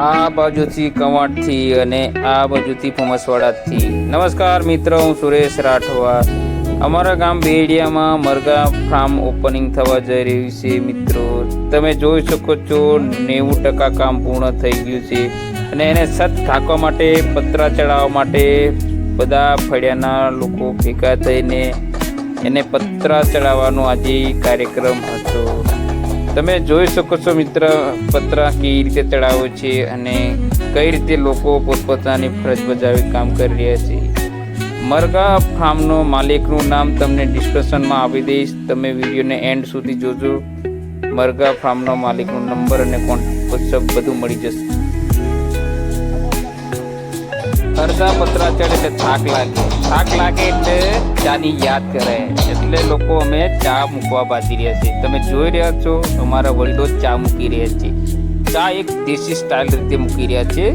આ બાજુથી કવાંટથી અને આ બાજુથી ફમસવાડાથી. નમસ્કાર મિત્રો, હું સુરેશ રાઠવા. અમારા ગામ બેડિયામાં મરઘા ફાર્મ ઓપનિંગ થવા જઈ રહ્યું છે મિત્રો. તમે જોઈ શકો છો, નેવું ટકા કામ પૂર્ણ થઈ ગયું છે. અને એને સત થાકવા માટે, પતરા ચડાવવા માટે બધા ફળિયાના લોકો ભેગા થઈને એને પતરા ચડાવવાનો આજે કાર્યક્રમ હતો. તમે જોઈ શકો છો મિત્ર પત્ર કેવી રીતે ચડાવે છે અને કઈ રીતે લોકો પોતપોતાની ફરજ બજાવી કામ કરી રહ્યા છે. મરઘા ફાર્મનો માલિકનું નામ તમને ડિસ્ક્રિપ્શનમાં આપી દઈશ. તમે વિડીયોને એન્ડ સુધી જોજો. મરઘા ફાર્મનો માલિકનો નંબર અને કોન્ટેક્ટ બધું મળી જશે. અડધા પતરા ચડે એટલે થાક લાગે. થાક લાગે એટલે ચાની યાદ કરે. એટલે લોકો અમે ચા મૂકવા બાજી રહ્યા છીએ તમે જોઈ રહ્યા છો, અમારા વડીલો ચા મૂકી રહ્યા છે. ચા એક દેશી સ્ટાઇલ રીતે મૂકી રહ્યા છે.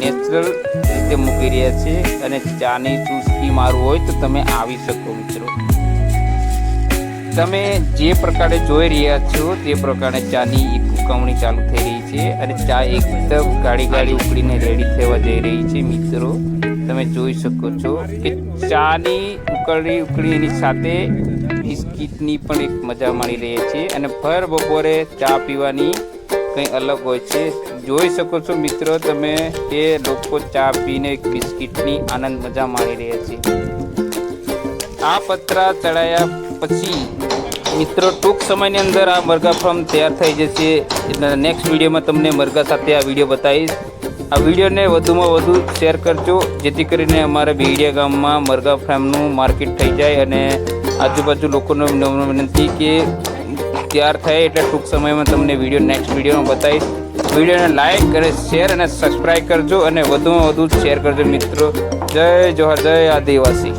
નેચરલ રીતે મૂકી રહ્યા છે અને ચાની ચૂસકી મારવું હોય તો તમે આવી શકો મિત્રો. તમે જે પ્રકારે જોઈ રહ્યા છો તે પ્રકારે ચાની એક ઉકવણી ચાલુ થઈ રહી છે અને ચા એકદમ ગાડી ગાડી ઉકળીને રેડી થવા જઈ રહી છે, મિત્રો. તમે જોઈ શકો છો કે ચાની ઉકળી ઉકળી એની સાથે બિસ્કિટની પણ એક મજા માણી રહી છે અને ભર બપોરે ચા પીવાની કંઈ અલગ હોય છે. જોઈ શકો છો મિત્રો તમે કે લોકો ચા પીને બિસ્કિટની આનંદ મજા માણી રહ્યા છે. આ પતરા ચડાયા પછી મિત્રો, ટૂંક સમયની અંદર આ મરઘા ફાર્મ તૈયાર થઈ જશે. એટલે નેક્સ્ટ વિડીયોમાં તમને મરઘા સાથે આ વીડિયો બતાવીશ. આ વિડીયોને વધુમાં વધુ શેર કરજો, જેથી કરીને અમારા બેડિયા ગામમાં મરઘા ફાર્મનું માર્કેટ થઈ જાય અને આજુબાજુ લોકોને વિનંતી કે તૈયાર થાય એટલે ટૂંક સમયમાં તમને વીડિયો નેક્સ્ટ વિડીયોમાં બતાવીશ. વિડીયોને લાઇક અને શેર અને સબસ્ક્રાઈબ કરજો અને વધુમાં વધુ શેર કરજો મિત્રો. જય જોહર, જય આદિવાસી.